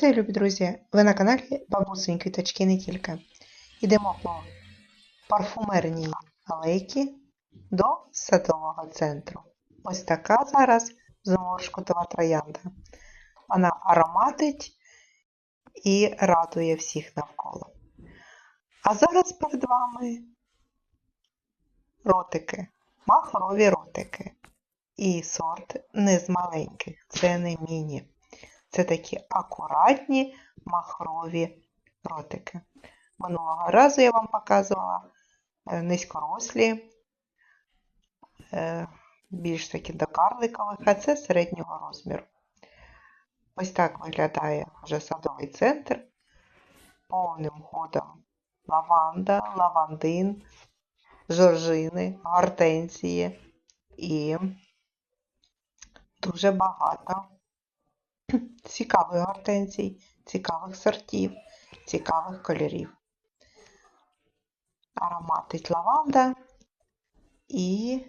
Вітаю, любі друзі! Ви на каналі Бабусині Квіточки не тільки. Йдемо по парфумерній алейці до садового центру. Ось така зараз зморшкутова троянда. Вона ароматить і радує всіх навколо. А зараз перед вами ротики, махрові ротики. І сорт не з маленьких, це не міні. Це такі акуратні махрові ротики. Минулого разу я вам показувала е, низькорослі, е, більш такі до карликових, а це середнього розміру. Ось так виглядає вже садовий центр. Повним ходом лаванда, лавандин, жоржини, гортензії і дуже багато цікавих гортензій, цікавих сортів, цікавих кольорів. Ароматить лаванда і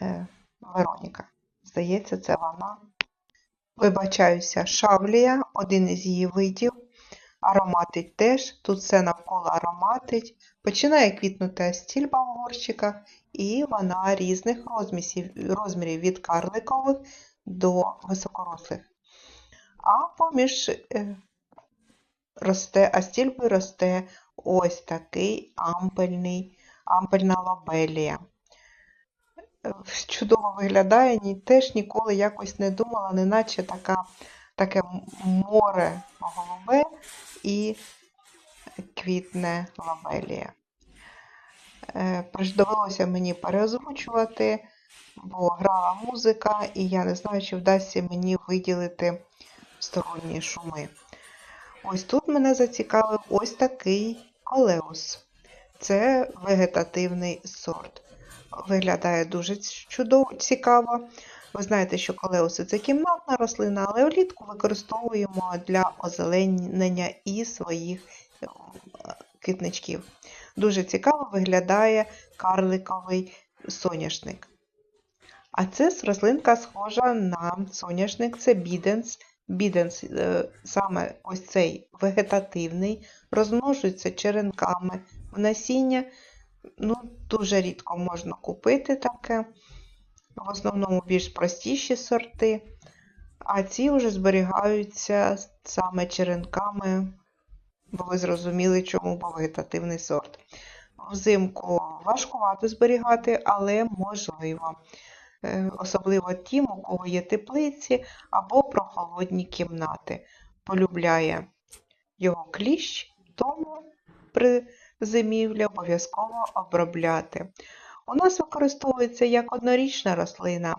е, Вероніка. Здається, це вона. Вибачаюся, шавлія, один із її видів. Ароматить теж, тут все навколо ароматить. Починає квітнути астільба в горщиках, і вона різних розмірів, розмірів від карликових до високорослих. А поміж е, росте, астільби росте ось такий ампельний, ампельна лобелія. Чудово виглядає, ні, теж ніколи якось не думала, неначе така, таке море голубе і квітне лабелія. Довелося мені переозвучувати бо грала музика, і я не знаю, чи вдасться мені виділити сторонні шуми. Ось тут мене зацікавив ось такий колеус. Це вегетативний сорт. Виглядає дуже чудово, цікаво. Ви знаєте, що колеуси це кімнатна рослина, але влітку використовуємо для озеленення і своїх е, квітничків. Дуже цікаво виглядає карликовий соняшник. А це рослинка схожа на соняшник, це біденс. Біденс, е, саме ось цей вегетативний, розмножується черенками в насіння. Ну, Дуже рідко можна купити таке. В основному більш простіші сорти. А ці вже зберігаються саме черенками, бо ви зрозуміли, чому бо вегетативний сорт. Взимку важкувато зберігати, але можливо. Е, особливо тим, у кого є теплиці або прохолодні кімнати. Полюбляє його кліщ, тому при зимівлі обов'язково обробляти. У нас використовується як однорічна рослина,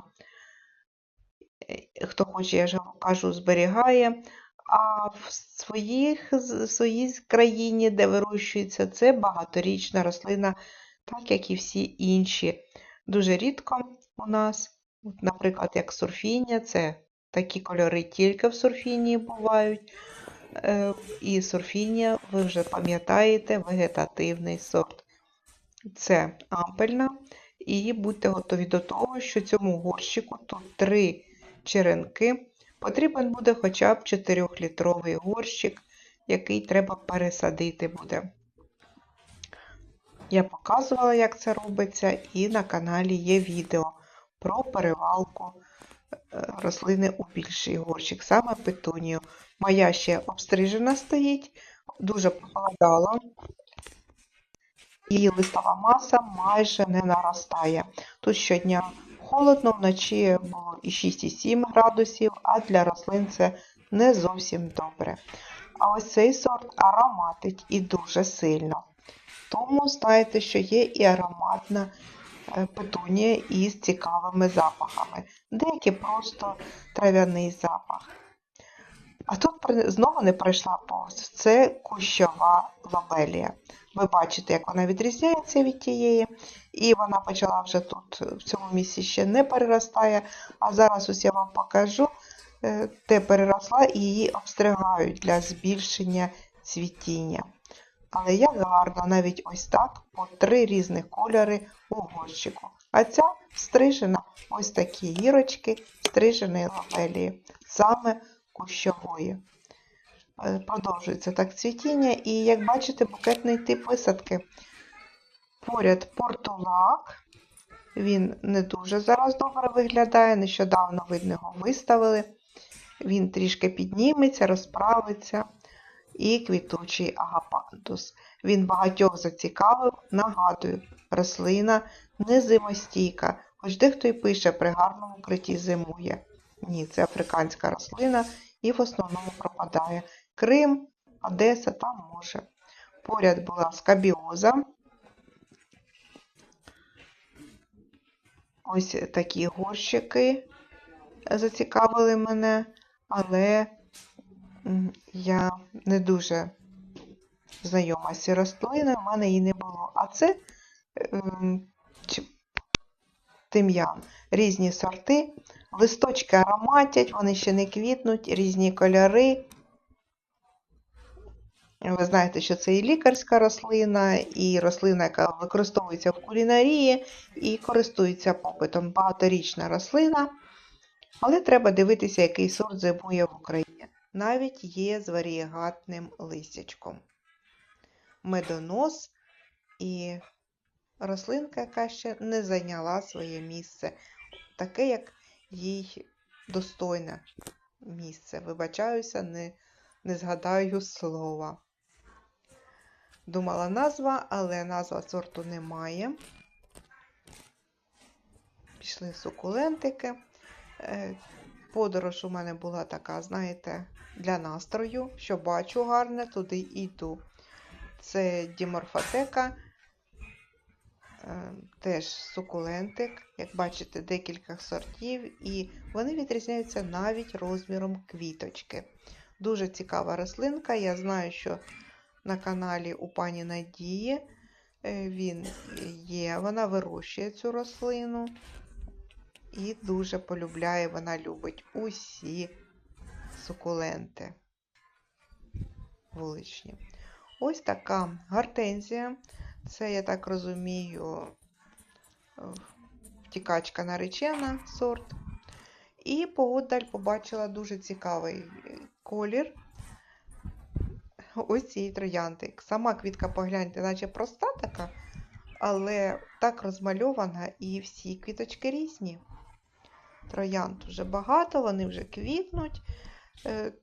е, хто хоче, я ж кажу, зберігає. А в своїх, в своїй країні, де вирощується, це багаторічна рослина, так як і всі інші. Дуже рідко у нас, наприклад, як сурфіння, це такі кольори тільки в сурфінні бувають. Е, і сурфіння, ви вже пам'ятаєте, вегетативний сорт. Це ампельна. І будьте готові до того, що цьому горщику тут три черенки. Потрібен буде хоча б 4-літровий горщик, який треба пересадити буде. Я показувала, як це робиться, і на каналі є відео про перевалку е, рослини у більший горщик, саме петунію. Моя ще обстрижена стоїть, дуже похолодала. Її листова маса майже не наростає. Тут щодня холодно, вночі було і 6,7 градусів, а для рослин це не зовсім добре. А ось цей сорт ароматить і дуже сильно. Тому знаєте, що є і ароматна петунія із цікавими запахами. Деякі просто трав'яний запах. А тут знову не пройшла повз. Це кущова лабелія. Ви бачите, як вона відрізняється від тієї. І вона почала вже тут, в цьому місці ще не переростає. А зараз ось я вам покажу, е, де переросла, і її обстригають для збільшення цвітіння. Але як гарно навіть ось так по три різних кольори у горщику. А ця стрижена ось такі гірочки, стрижені лапелії. Саме кущової. Е, Продовжується так цвітіння, і як бачите, букетний тип висадки. Поряд портулак. Він не дуже зараз добре виглядає. Нещодавно, видно, його виставили. Він трішки підніметься, розправиться. І квітучий агапантус. Він багатьох зацікавив. Нагадую, рослина не зимостійка, хоч дехто й пише, при гарному укритті зимує. Ні, це африканська рослина і в основному пропадає. Крим, Одеса, там може. Поряд була скабіоза. Ось такі горщики зацікавили мене, але я не дуже знайома з рослиною, в мене її не було. А це ем, тим'ян. Різні сорти, листочки ароматять, вони ще не квітнуть, різні кольори. Ви знаєте, що це і лікарська рослина, і рослина, яка використовується в кулінарії і користується попитом. Багаторічна рослина, але треба дивитися, який сорт зимує в Україні. Навіть є з варієгатним листячком. Медонос і рослинка, яка ще не зайняла своє місце, таке, як їй достойне місце. Вибачаюся, не, не згадаю слова. Думала назва, але назва сорту немає. Пішли сукулентики. Е, Подорож у мене була така, знаєте, для настрою, що бачу гарне, туди і йду. Це діморфотека, е, теж сукулентик, як бачите, декілька сортів, і вони відрізняються навіть розміром квіточки. Дуже цікава рослинка. Я знаю, що на каналі у пані Надії е, він є, вона вирощує цю рослину і дуже полюбляє, вона любить усі сукуленти вуличні. Ось така гортензія. Це, я так розумію, втікачка наречена сорт. І поодаль побачила дуже цікавий е, колір ось цієї троянди. Сама квітка, погляньте, наче проста така, але так розмальована і всі квіточки різні. Троянд вже багато, вони вже квітнуть. Е,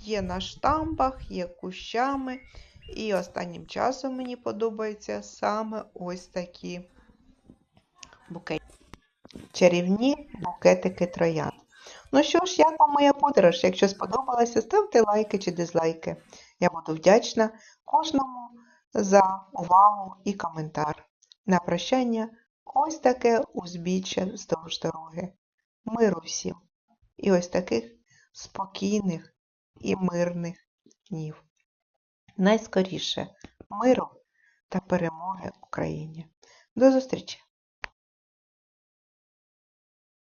Є на штамбах, є кущами. І останнім часом мені подобаються саме ось такі букети. Чарівні букетики троянд. Ну що ж, як вам моя подорож? Якщо сподобалося, ставте лайки чи дизлайки. Я буду вдячна кожному за увагу і коментар. На прощання ось таке узбіччя вздовж дороги. Миру всім. І ось таких спокійних і мирних днів. Найскоріше миру та перемоги Україні. До зустрічі!